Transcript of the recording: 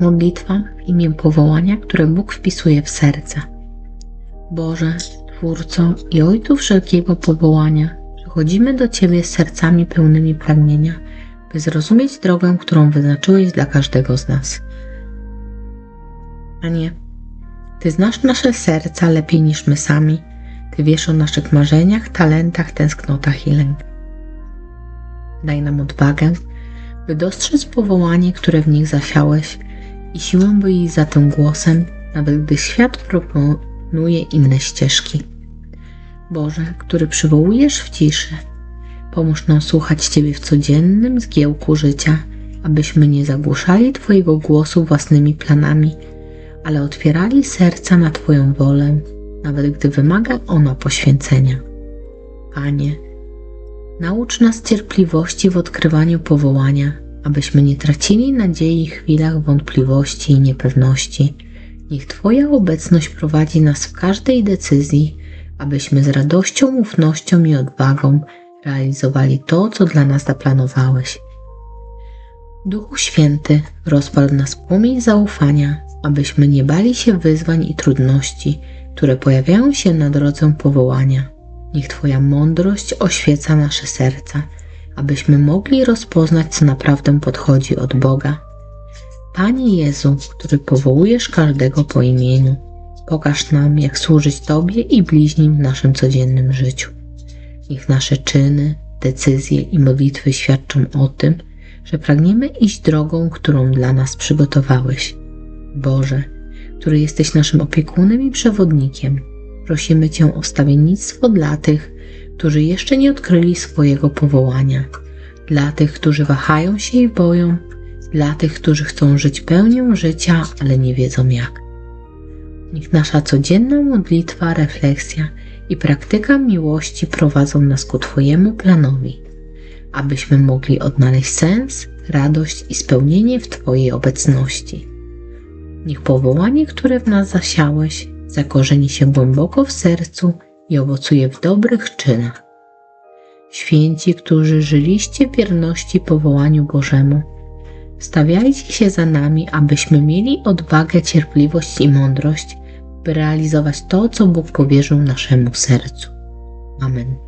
Modlitwa w imię powołania, które Bóg wpisuje w serce. Boże, Twórco i Ojcu wszelkiego powołania, przychodzimy do Ciebie z sercami pełnymi pragnienia, by zrozumieć drogę, którą wyznaczyłeś dla każdego z nas. Panie, Ty znasz nasze serca lepiej niż my sami. Ty wiesz o naszych marzeniach, talentach, tęsknotach i lęk. Daj nam odwagę, by dostrzec powołanie, które w nich zasiałeś i siłę, by iść za tym głosem, nawet gdy świat proponuje inne ścieżki. Boże, który przywołujesz w ciszy, pomóż nam słuchać Ciebie w codziennym zgiełku życia, abyśmy nie zagłuszali Twojego głosu własnymi planami, ale otwierali serca na Twoją wolę, nawet gdy wymaga ona poświęcenia. Panie, naucz nas cierpliwości w odkrywaniu powołania, abyśmy nie tracili nadziei w chwilach wątpliwości i niepewności. Niech Twoja obecność prowadzi nas w każdej decyzji, abyśmy z radością, ufnością i odwagą realizowali to, co dla nas zaplanowałeś. Duchu Święty, rozpal w nas płomień zaufania, abyśmy nie bali się wyzwań i trudności, które pojawiają się na drodze powołania. Niech Twoja mądrość oświeca nasze serca, abyśmy mogli rozpoznać, co naprawdę podchodzi od Boga. Panie Jezu, który powołujesz każdego po imieniu, pokaż nam, jak służyć Tobie i bliźnim w naszym codziennym życiu. Niech nasze czyny, decyzje i modlitwy świadczą o tym, że pragniemy iść drogą, którą dla nas przygotowałeś. Boże, który jesteś naszym opiekunem i przewodnikiem, prosimy Cię o wstawiennictwo dla tych, którzy jeszcze nie odkryli swojego powołania, dla tych, którzy wahają się i boją, dla tych, którzy chcą żyć pełnią życia, ale nie wiedzą jak. Niech nasza codzienna modlitwa, refleksja i praktyka miłości prowadzą nas ku Twojemu planowi, abyśmy mogli odnaleźć sens, radość i spełnienie w Twojej obecności. Niech powołanie, które w nas zasiałeś, zakorzeni się głęboko w sercu i owocuje w dobrych czynach. Święci, którzy żyliście wierności powołaniu Bożemu, stawiajcie się za nami, abyśmy mieli odwagę, cierpliwość i mądrość, by realizować to, co Bóg powierzył naszemu sercu. Amen.